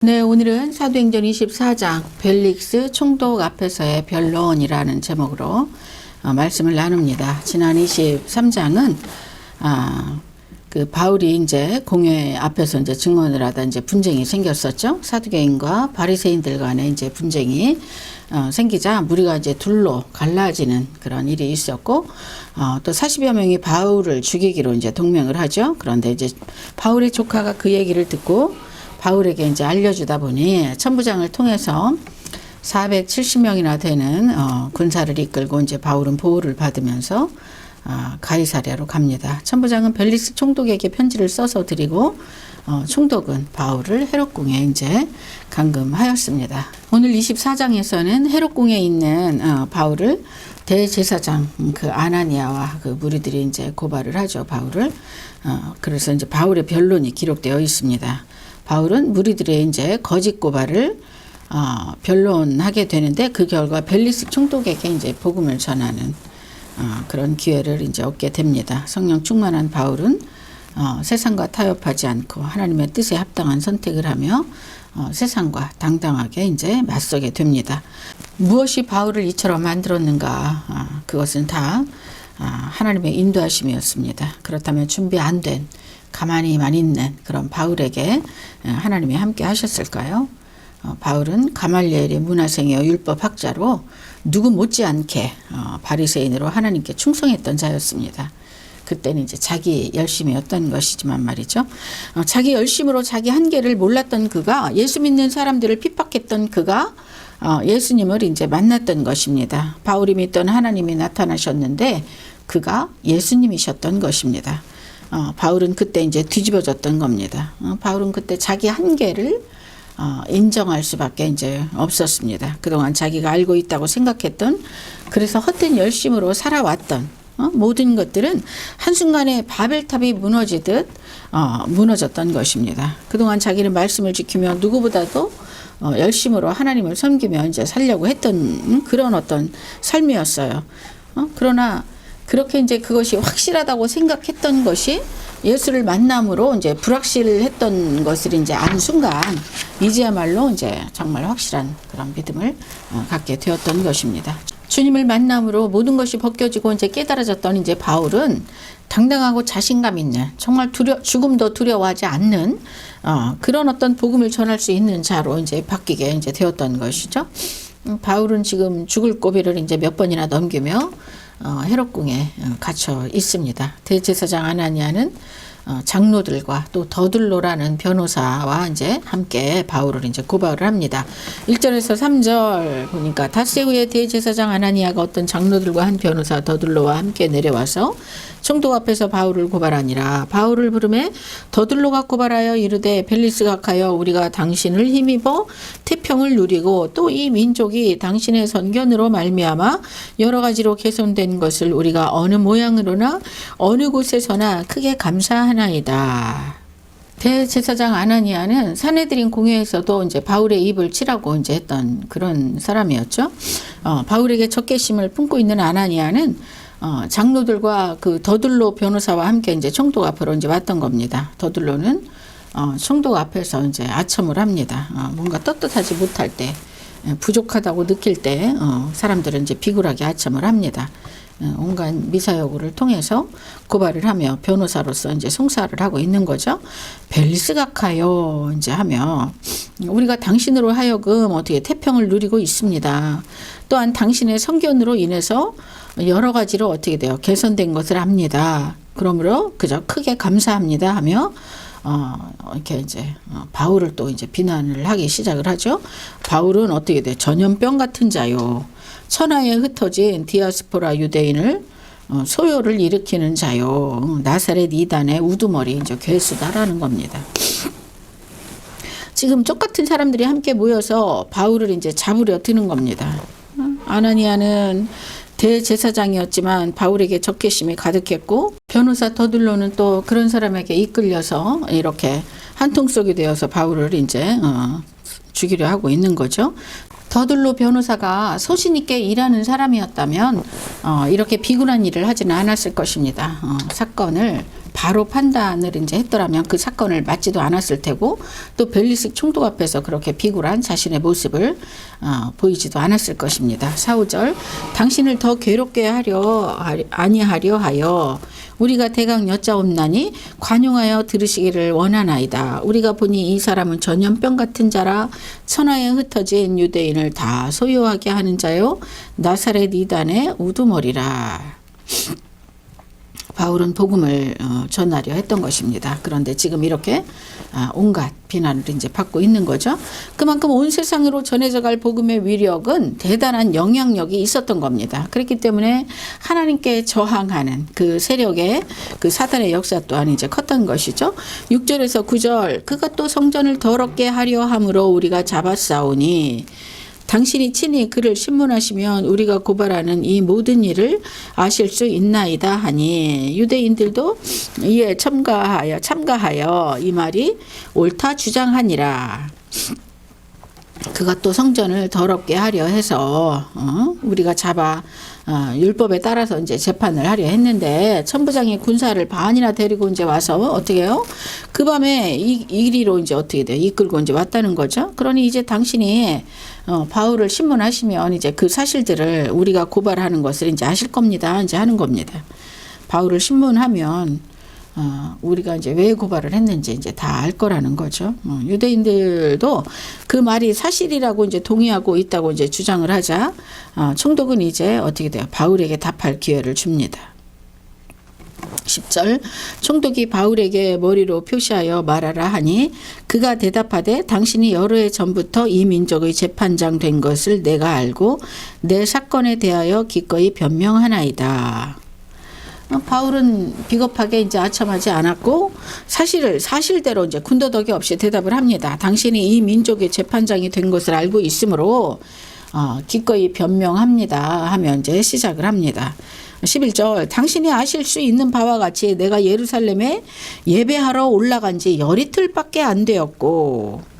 네, 오늘은 사도행전 24장 벨릭스 총독 앞에서의 변론이라는 제목으로 어, 말씀을 나눕니다. 지난 23장은 아, 그 바울이 이제 공회 앞에서 이제 증언을 하다 이제 분쟁이 생겼었죠. 사두개인과 바리새인들 간에 이제 분쟁이 어, 생기자 무리가 이제 둘로 갈라지는 그런 일이 있었고 어, 또 40여 명이 바울을 죽이기로 이제 동맹을 하죠. 그런데 이제 바울의 조카가 그 얘기를 듣고 바울에게 이제 알려주다 보니 천부장을 통해서 470명이나 되는 어, 군사를 이끌고 이제 바울은 보호를 받으면서 어, 가이사랴로 갑니다. 천부장은 벨리스 총독에게 편지를 써서 드리고 어, 총독은 바울을 헤롯궁에 이제 감금하였습니다. 오늘 24장에서는 헤롯궁에 있는 어, 바울을 대제사장 그 아나니아와 그 무리들이 이제 고발을 하죠 바울을 어, 그래서 이제 바울의 변론이 기록되어 있습니다. 바울은 무리들의 이제 거짓 고발을 어, 변론하게 되는데 그 결과 벨리스 총독에게 이제 복음을 전하는 어, 그런 기회를 이제 얻게 됩니다. 성령 충만한 바울은 어, 세상과 타협하지 않고 하나님의 뜻에 합당한 선택을 하며 어, 세상과 당당하게 이제 맞서게 됩니다. 무엇이 바울을 이처럼 만들었는가? 아, 그것은 다 아, 하나님의 인도하심이었습니다. 그렇다면 준비 안 된 가만히만 있는 그런 바울에게 어, 하나님이 함께 하셨을까요? 어, 바울은 가말리엘의 문화생이요 율법학자로 누구 못지않게 어, 바리새인으로 하나님께 충성했던 자였습니다. 그때는 이제 자기 열심이었던 것이지만 말이죠. 어, 자기 열심으로 자기 한계를 몰랐던 그가 예수 믿는 사람들을 핍박했던 그가 어, 예수님을 이제 만났던 것입니다. 바울이 믿던 하나님이 나타나셨는데 그가 예수님이셨던 것입니다. 어, 바울은 그때 이제 뒤집어졌던 겁니다. 어, 바울은 그때 자기 한계를 어, 인정할 수밖에 이제 없었습니다. 그동안 자기가 알고 있다고 생각했던 그래서 헛된 열심으로 살아왔던 어, 모든 것들은 한순간에 바벨탑이 무너지듯 어, 무너졌던 것입니다. 그동안 자기는 말씀을 지키며 누구보다도 어, 열심으로 하나님을 섬기며 이제 살려고 했던 음, 그런 어떤 삶이었어요. 어, 그러나 그렇게 이제 그것이 확실하다고 생각했던 것이 예수를 만남으로 이제 불확실했던 것을 이제 안 순간 이제야말로 이제 정말 확실한 그런 믿음을 어, 갖게 되었던 것입니다. 주님을 만남으로 모든 것이 벗겨지고 이제 깨달아졌던 이제 바울은 당당하고 자신감 있는 정말 두려 죽음도 두려워하지 않는 어, 그런 어떤 복음을 전할 수 있는 자로 이제 바뀌게 이제 되었던 것이죠. 음, 바울은 지금 죽을 고비를 이제 몇 번이나 넘기며 어, 헤롯궁에 어, 갇혀 있습니다. 대제사장 아나니아는 어, 장로들과 또 더들로라는 변호사와 이제 함께 바울을 이제 고발을 합니다. 1절에서 3절 보니까 다세우의 대제사장 아나니아가 어떤 장로들과 한 변호사 더들로와 함께 내려와서 총독 앞에서 바울을 고발하니라 바울을 부름에 더들로가 고발하여 이르되 벨리스가 하여 우리가 당신을 힘입어 태평을 누리고 또 이 민족이 당신의 선견으로 말미암아 여러 가지로 개선된 것을 우리가 어느 모양으로나 어느 곳에서나 크게 감사하나이다. 대제사장 아나니아는 사내들인 공회에서도 이제 바울의 입을 치라고 이제 했던 그런 사람이었죠. 어, 바울에게 적개심을 품고 있는 아나니아는 어, 장로들과 그 더들로 변호사와 함께 이제 총독 앞으로 이제 왔던 겁니다. 더들로는 어, 총독 앞에서 이제 아첨을 합니다. 어, 뭔가 떳떳하지 못할 때 예, 부족하다고 느낄 때 어, 사람들은 이제 비굴하게 아첨을 합니다. 어, 온갖 미사여구를 통해서 고발을 하며 변호사로서 이제 송사를 하고 있는 거죠. 벨리스각하여 이제 하며 우리가 당신으로 하여금 어떻게 태평을 누리고 있습니다. 또한 당신의 성견으로 인해서 여러 가지로 어떻게 돼요? 개선된 것을 압니다. 그러므로 그저 크게 감사합니다 하며 어, 이렇게 이제 어, 바울을 또 이제 비난을 하기 시작을 하죠. 바울은 어떻게 돼? 전염병 같은 자요. 천하에 흩어진 디아스포라 유대인을 어, 소요를 일으키는 자요. 나사렛 이단의 우두머리 이제 괴수다라는 겁니다. 지금 똑같은 사람들이 함께 모여서 바울을 이제 잡으려 드는 겁니다. 아나니아는 대제사장이었지만 바울에게 적개심이 가득했고 변호사 더들로는 또 그런 사람에게 이끌려서 이렇게 한통 속이 되어서 바울을 이제 어, 죽이려 하고 있는 거죠. 더들로 변호사가 소신 있게 일하는 사람이었다면 어, 이렇게 비굴한 일을 하지는 않았을 것입니다. 어, 사건을 바로 판단을 이제 했더라면 그 사건을 맞지도 않았을 테고 또 벨리스 총독 앞에서 그렇게 비굴한 자신의 모습을 어, 보이지도 않았을 것입니다. 사우절 당신을 더 괴롭게 하려 아니하려 하여 우리가 대강 여짜옵나니 관용하여 들으시기를 원하나이다. 우리가 보니 이 사람은 전염병 같은 자라 천하에 흩어진 유대인을 다 소유하게 하는 자요 나사렛 이단의 우두머리라. 바울은 복음을 어, 전하려 했던 것입니다. 그런데 지금 이렇게 아, 온갖 비난을 이제 받고 있는 거죠. 그만큼 온 세상으로 전해져 갈 복음의 위력은 대단한 영향력이 있었던 겁니다. 그렇기 때문에 하나님께 저항하는 그 세력의 그 사단의 역사 또한 이제 컸던 것이죠. 6절에서 9절 그가 또 성전을 더럽게 하려 함으로 우리가 잡았사오니 당신이 친히 그를 신문하시면 우리가 고발하는 이 모든 일을 아실 수 있나이다 하니 유대인들도 이에 참가하여 참가하여 이 말이 옳다 주장하니라. 그가 또 성전을 더럽게 하려 해서 어? 우리가 잡아 어, 율법에 따라서 이제 재판을 하려 했는데 천부장이 군사를 반이나 데리고 이제 와서 어떻게 해요? 그 밤에 이, 이리로 이제 어떻게 돼요? 이끌고 이제 왔다는 거죠. 그러니 이제 당신이 어, 바울을 신문하시면 이제 그 사실들을 우리가 고발하는 것을 이제 아실 겁니다. 이제 하는 겁니다. 바울을 신문하면 어, 우리가 이제 왜 고발을 했는지 이제 다 알 거라는 거죠. 어, 유대인들도 그 말이 사실이라고 이제 동의하고 있다고 이제 주장을 하자 어, 총독은 이제 어떻게 돼요? 바울에게 답할 기회를 줍니다. 10절 총독이 바울에게 머리로 표시하여 말하라 하니 그가 대답하되 당신이 여러 해 전부터 이 민족의 재판장 된 것을 내가 알고 내 사건에 대하여 기꺼이 변명하나이다. 어, 바울은 비겁하게 이제 아첨하지 않았고 사실을 사실대로 이제 군더더기 없이 대답을 합니다. 당신이 이 민족의 재판장이 된 것을 알고 있으므로 어, 기꺼이 변명합니다. 하면 이제 시작을 합니다. 11절 당신이 아실 수 있는 바와 같이 내가 예루살렘에 예배하러 올라간 지 열이틀밖에 안 되었고 어,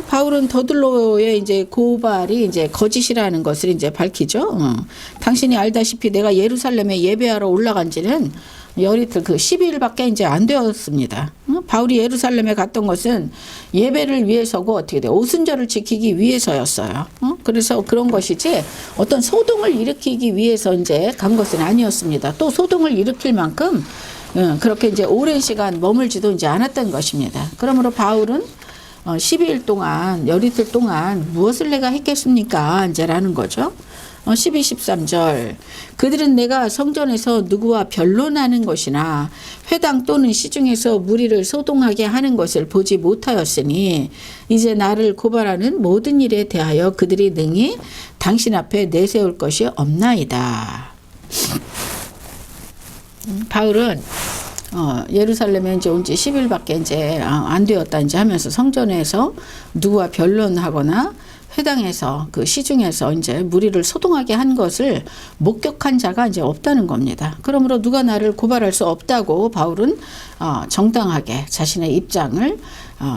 바울은 더들로의 이제 고발이 이제 거짓이라는 것을 이제 밝히죠. 어. 당신이 알다시피 내가 예루살렘에 예배하러 올라간 지는 열이틀 그 12일밖에 이제 안 되었습니다. 어, 바울이 예루살렘에 갔던 것은 예배를 위해서고 어떻게 돼 오순절을 지키기 위해서였어요. 어? 그래서 그런 것이지 어떤 소동을 일으키기 위해서 이제 간 것은 아니었습니다. 또 소동을 일으킬 만큼 어, 그렇게 이제 오랜 시간 머물지도 이제 않았던 것입니다. 그러므로 바울은 어, 12일 동안 열이틀 동안 무엇을 내가 했겠습니까? 이제라는 거죠. 어, 12, 13절 그들은 내가 성전에서 누구와 변론하는 것이나 회당 또는 시중에서 무리를 소동하게 하는 것을 보지 못하였으니 이제 나를 고발하는 모든 일에 대하여 그들이 능히 당신 앞에 내세울 것이 없나이다. 음, 바울은 어, 예루살렘에 이제 온 지 10일밖에 이제 아, 안 되었다 이제 하면서 성전에서 누구와 변론하거나 회당에서 그 시중에서 이제 무리를 소동하게 한 것을 목격한 자가 이제 없다는 겁니다. 그러므로 누가 나를 고발할 수 없다고 바울은 어, 정당하게 자신의 입장을 어,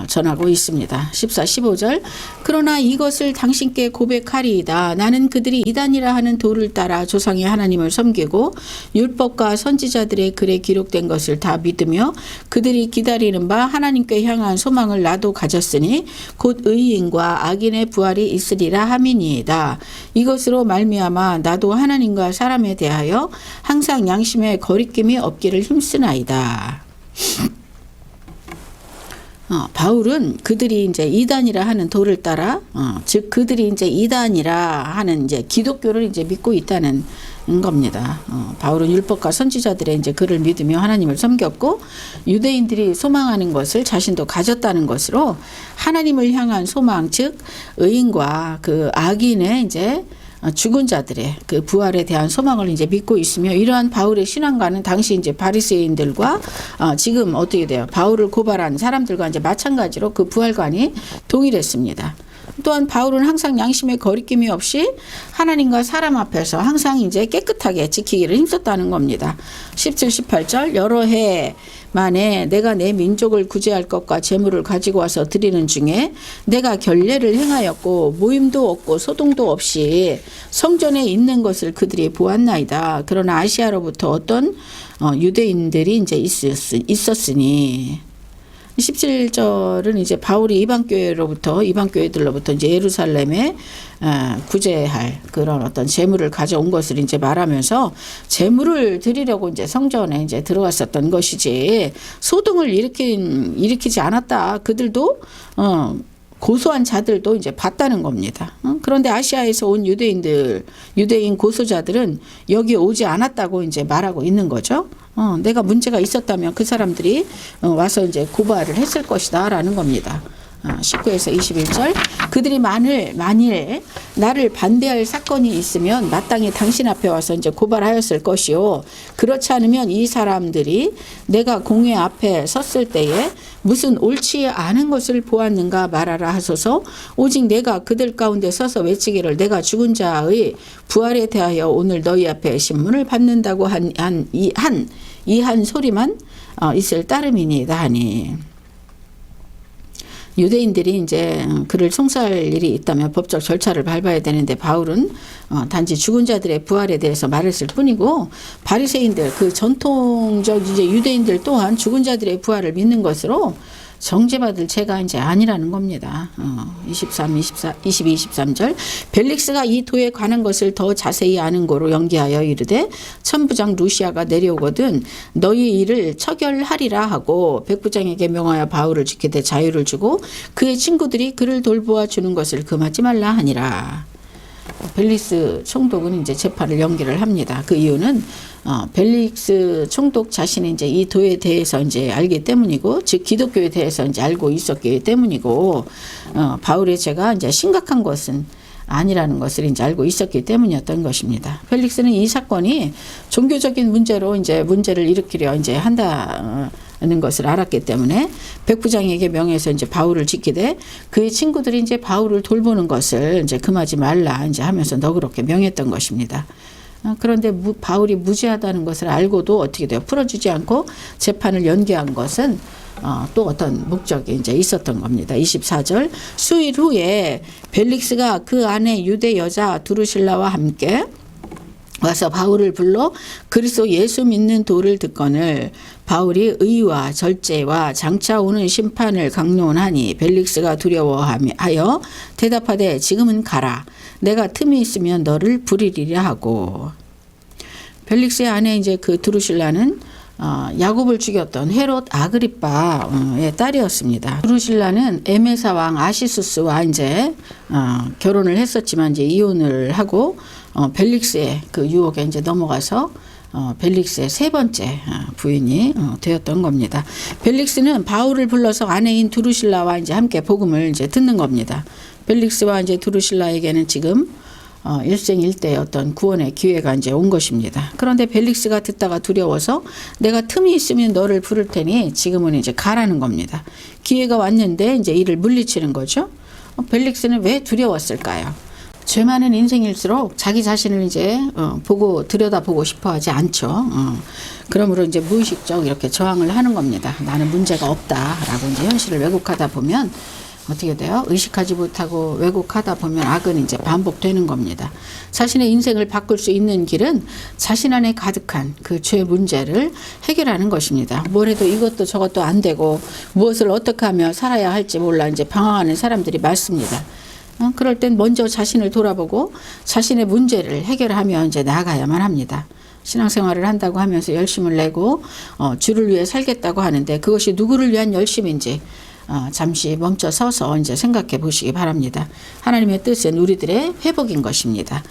전하고 있습니다. 14, 15절. 그러나 이것을 당신께 고백하리이다. 나는 그들이 이단이라 하는 도를 따라 조상의 하나님을 섬기고 율법과 선지자들의 글에 기록된 것을 다 믿으며 그들이 기다리는 바 하나님께 향한 소망을 나도 가졌으니 곧 의인과 악인의 부활이 있으리라 함이니이다. 이것으로 말미암아 나도 하나님과 사람에 대하여 항상 양심에 거리낌이 없기를 힘쓰나이다. 어, 바울은 그들이 이제 이단이라 하는 도를 따라, 어, 즉 그들이 이제 이단이라 하는 이제 기독교를 이제 믿고 있다는 겁니다. 어, 바울은 율법과 선지자들의 이제 글을 믿으며 하나님을 섬겼고 유대인들이 소망하는 것을 자신도 가졌다는 것으로 하나님을 향한 소망, 즉 의인과 그 악인의 이제 어, 죽은 자들의 그 부활에 대한 소망을 이제 믿고 있으며 이러한 바울의 신앙과는 당시 이제 바리새인들과 어, 지금 어떻게 돼요? 바울을 고발한 사람들과 이제 마찬가지로 그 부활관이 동일했습니다. 또한 바울은 항상 양심의 거리낌이 없이 하나님과 사람 앞에서 항상 이제 깨끗하게 지키기를 힘썼다는 겁니다. 17, 18절 여러 해 만에 내가 내 민족을 구제할 것과 재물을 가지고 와서 드리는 중에 내가 결례를 행하였고 모임도 없고 소동도 없이 성전에 있는 것을 그들이 보았나이다. 그러나 아시아로부터 어떤 어, 유대인들이 이제 있었, 있었으니 17절은 이제 바울이 이방 교회로부터 이방 교회들로부터 이제 예루살렘에 아, 구제할 그런 어떤 재물을 가져온 것을 이제 말하면서 재물을 드리려고 이제 성전에 이제 들어갔었던 것이지 소동을 일으킨 일으키지 않았다. 그들도 어 고소한 자들도 이제 봤다는 겁니다. 어? 그런데 아시아에서 온 유대인들, 유대인 고소자들은 여기 오지 않았다고 이제 말하고 있는 거죠. 어, 내가 문제가 있었다면 그 사람들이 어, 와서 이제 고발을 했을 것이다라는 겁니다. 어, 19에서 21절. 그들이 만일 만일 나를 반대할 사건이 있으면 마땅히 당신 앞에 와서 이제 고발하였을 것이요 그렇지 않으면 이 사람들이 내가 공회 앞에 섰을 때에 무슨 옳지 않은 것을 보았는가 말하라 하소서. 오직 내가 그들 가운데 서서 외치기를 내가 죽은 자의 부활에 대하여 오늘 너희 앞에 신문을 받는다고 한한이한 이 한 소리만 어, 있을 따름이니이다 하니. 유대인들이 이제 그를 송사할 일이 있다면 법적 절차를 밟아야 되는데 바울은 어, 단지 죽은 자들의 부활에 대해서 말했을 뿐이고 바리새인들 그 전통적 이제 유대인들 또한 죽은 자들의 부활을 믿는 것으로 정죄받을 죄가 이제 아니라는 겁니다. 어, 23, 24, 22, 23절. 벨릭스가 이 도에 관한 것을 더 자세히 아는 거로 연기하여 이르되 천부장 루시아가 내려오거든 너희 일을 처결하리라 하고 백부장에게 명하여 바울을 지키되 자유를 주고 그의 친구들이 그를 돌보아 주는 것을 금하지 말라 하니라. 벨릭스 총독은 이제 재판을 연기를 합니다. 그 이유는 어, 벨릭스 총독 자신이 이제 이 도에 대해서 이제 알기 때문이고, 즉 기독교에 대해서 이제 알고 있었기 때문이고, 어, 바울의 죄가 이제 심각한 것은 아니라는 것을 이제 알고 있었기 때문이었던 것입니다. 펠릭스는 이 사건이 종교적인 문제로 이제 문제를 일으키려 이제 한다 는 것을 알았기 때문에 백부장에게 명해서 이제 바울을 지키되 그의 친구들이 이제 바울을 돌보는 것을 이제 금하지 말라 이제 하면서 너그럽게 명했던 것입니다. 어, 그런데 무, 바울이 무죄하다는 것을 알고도 어떻게 돼요? 풀어주지 않고 재판을 연기한 것은 어, 또 어떤 목적이 이제 있었던 겁니다. 24절 수일 후에 벨릭스가 그 안에 유대 여자 두루실라와 함께 와서 바울을 불러 그리스도 예수 믿는 도를 듣거늘 바울이 의와 절제와 장차 오는 심판을 강론하니 벨릭스가 두려워하여 대답하되 지금은 가라 내가 틈이 있으면 너를 부리리라 하고 벨릭스의 아내 이제 그 드루실라는 어, 야곱을 죽였던 헤롯 아그리빠의 딸이었습니다. 드루실라는 에메사 왕 아시수스와 이제 어, 결혼을 했었지만 이제 이혼을 하고 어, 벨릭스의 그 유혹에 이제 넘어가서 어, 벨릭스의 세 번째 어, 부인이 어, 되었던 겁니다. 벨릭스는 바울을 불러서 아내인 두루실라와 이제 함께 복음을 이제 듣는 겁니다. 벨릭스와 이제 두루실라에게는 지금 어, 일생일대 어떤 구원의 기회가 이제 온 것입니다. 그런데 벨릭스가 듣다가 두려워서 내가 틈이 있으면 너를 부를 테니 지금은 이제 가라는 겁니다. 기회가 왔는데 이제 이를 물리치는 거죠. 어, 벨릭스는 왜 두려웠을까요? 죄 많은 인생일수록 자기 자신을 이제 어, 보고 들여다보고 싶어하지 않죠. 어, 그러므로 이제 무의식적 이렇게 저항을 하는 겁니다. 나는 문제가 없다라고 이제 현실을 왜곡하다 보면 어떻게 돼요? 의식하지 못하고 왜곡하다 보면 악은 이제 반복되는 겁니다. 자신의 인생을 바꿀 수 있는 길은 자신 안에 가득한 그 죄 문제를 해결하는 것입니다. 뭘 해도 이것도 저것도 안 되고 무엇을 어떻게 하며 살아야 할지 몰라 이제 방황하는 사람들이 많습니다. 어, 그럴 땐 먼저 자신을 돌아보고 자신의 문제를 해결하며 이제 나아가야만 합니다. 신앙생활을 한다고 하면서 열심을 내고 어, 주를 위해 살겠다고 하는데 그것이 누구를 위한 열심인지 어, 잠시 멈춰 서서 이제 생각해 보시기 바랍니다. 하나님의 뜻은 우리들의 회복인 것입니다.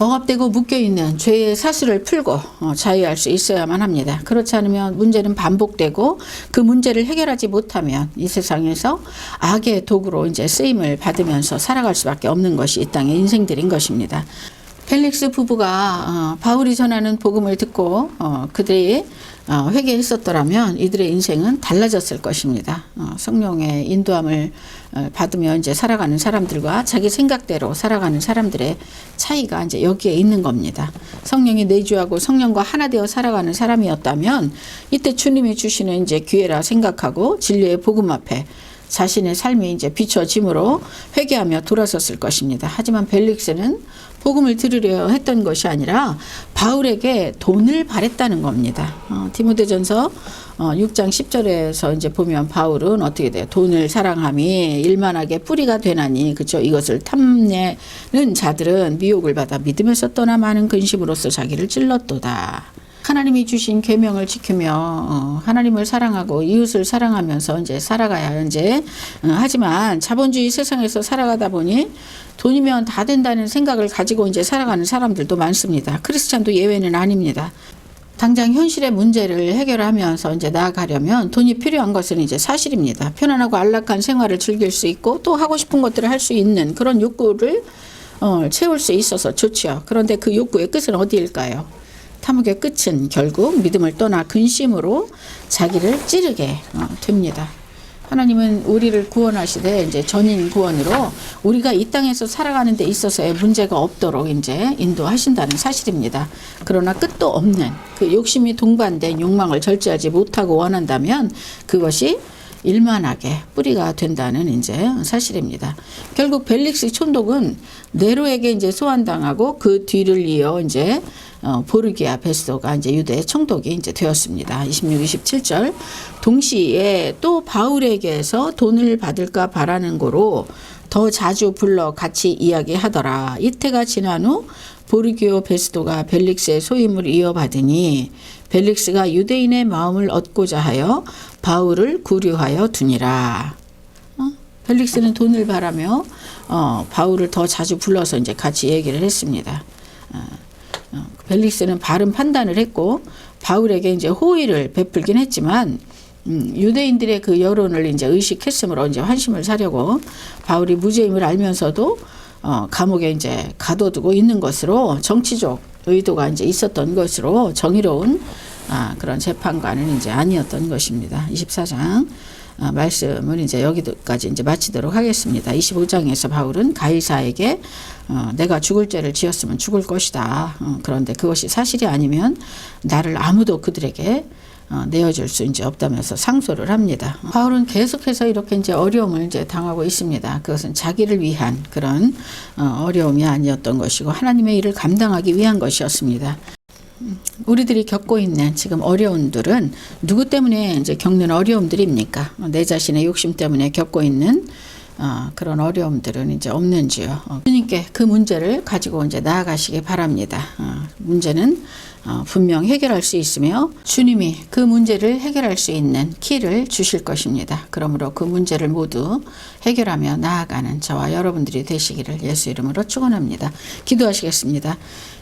억압되고 묶여있는 죄의 사슬을 풀고 어, 자유할 수 있어야만 합니다. 그렇지 않으면 문제는 반복되고 그 문제를 해결하지 못하면 이 세상에서 악의 도구로 이제 쓰임을 받으면서 살아갈 수밖에 없는 것이 이 땅의 인생들인 것입니다. 펠릭스 부부가 어, 바울이 전하는 복음을 듣고 어, 그들이 어, 회개했었더라면 이들의 인생은 달라졌을 것입니다. 어, 성령의 인도함을 어, 받으며 이제 살아가는 사람들과 자기 생각대로 살아가는 사람들의 차이가 이제 여기에 있는 겁니다. 성령이 내주하고 성령과 하나 되어 살아가는 사람이었다면 이때 주님이 주시는 이제 기회라 생각하고 진리의 복음 앞에 자신의 삶이 이제 비춰짐으로 회개하며 돌아섰을 것입니다. 하지만 벨릭스는 복음을 들으려 했던 것이 아니라 바울에게 돈을 바랬다는 겁니다. 어, 디모데전서 어, 6장 10절에서 이제 보면 바울은 어떻게 돼요? 돈을 사랑함이 일만하게 뿌리가 되나니 그죠? 이것을 탐내는 자들은 미혹을 받아 믿음에서 떠나 많은 근심으로써 자기를 찔렀도다. 하나님이 주신 계명을 지키며 어, 하나님을 사랑하고 이웃을 사랑하면서 이제 살아가야 이제 어, 하지만 자본주의 세상에서 살아가다 보니 돈이면 다 된다는 생각을 가지고 이제 살아가는 사람들도 많습니다. 크리스찬도 예외는 아닙니다. 당장 현실의 문제를 해결하면서 이제 나아가려면 돈이 필요한 것은 이제 사실입니다. 편안하고 안락한 생활을 즐길 수 있고 또 하고 싶은 것들을 할 수 있는 그런 욕구를 어, 채울 수 있어서 좋지요. 그런데 그 욕구의 끝은 어디일까요? 탐욕의 끝은 결국 믿음을 떠나 근심으로 자기를 찌르게 어, 됩니다. 하나님은 우리를 구원하시되 이제 전인 구원으로 우리가 이 땅에서 살아가는 데 있어서의 문제가 없도록 이제 인도하신다는 사실입니다. 그러나 끝도 없는 그 욕심이 동반된 욕망을 절제하지 못하고 원한다면 그것이 일만하게 뿌리가 된다는 이제 사실입니다. 결국 벨릭스 촌독은 네로에게 이제 소환당하고 그 뒤를 이어 이제 어, 보르기아 베스도가 이제 유대 총독이 이제 되었습니다. 26, 27절. 동시에 또 바울에게서 돈을 받을까 바라는 거로 더 자주 불러 같이 이야기하더라. 이태가 지난 후 보르기오 베스도가 벨릭스의 소임을 이어받으니 벨릭스가 유대인의 마음을 얻고자 하여 바울을 구류하여 두니라. 어? 벨릭스는 돈을 바라며 어, 바울을 더 자주 불러서 이제 같이 얘기를 했습니다. 어, 어, 벨릭스는 바른 판단을 했고 바울에게 이제 호의를 베풀긴 했지만 음, 유대인들의 그 여론을 이제 의식했으므로 이제 환심을 사려고 바울이 무죄임을 알면서도 어, 감옥에 이제 가둬두고 있는 것으로 정치적 의도가 이제 있었던 것으로 정의로운 아, 그런 재판관은 이제 아니었던 것입니다. 24장 아, 말씀을 이제 여기까지 이제 마치도록 하겠습니다. 25장에서 바울은 가이사에게 어, 내가 죽을 죄를 지었으면 죽을 것이다. 어, 그런데 그것이 사실이 아니면 나를 아무도 그들에게 어, 내어줄 수 이제 없다면서 상소를 합니다. 바울은 계속해서 이렇게 이제 어려움을 이제 당하고 있습니다. 그것은 자기를 위한 그런 어, 어려움이 아니었던 것이고 하나님의 일을 감당하기 위한 것이었습니다. 우리들이 겪고 있는 지금 어려움들은 누구 때문에 이제 겪는 어려움들입니까? 내 자신의 욕심 때문에 겪고 있는 어, 그런 어려움들은 이제 없는지요. 어, 주님께 그 문제를 가지고 이제 나아가시기 바랍니다. 어, 문제는 어, 분명 해결할 수 있으며 주님이 그 문제를 해결할 수 있는 키를 주실 것입니다. 그러므로 그 문제를 모두 해결하며 나아가는 저와 여러분들이 되시기를 예수 이름으로 축원합니다. 기도하시겠습니다.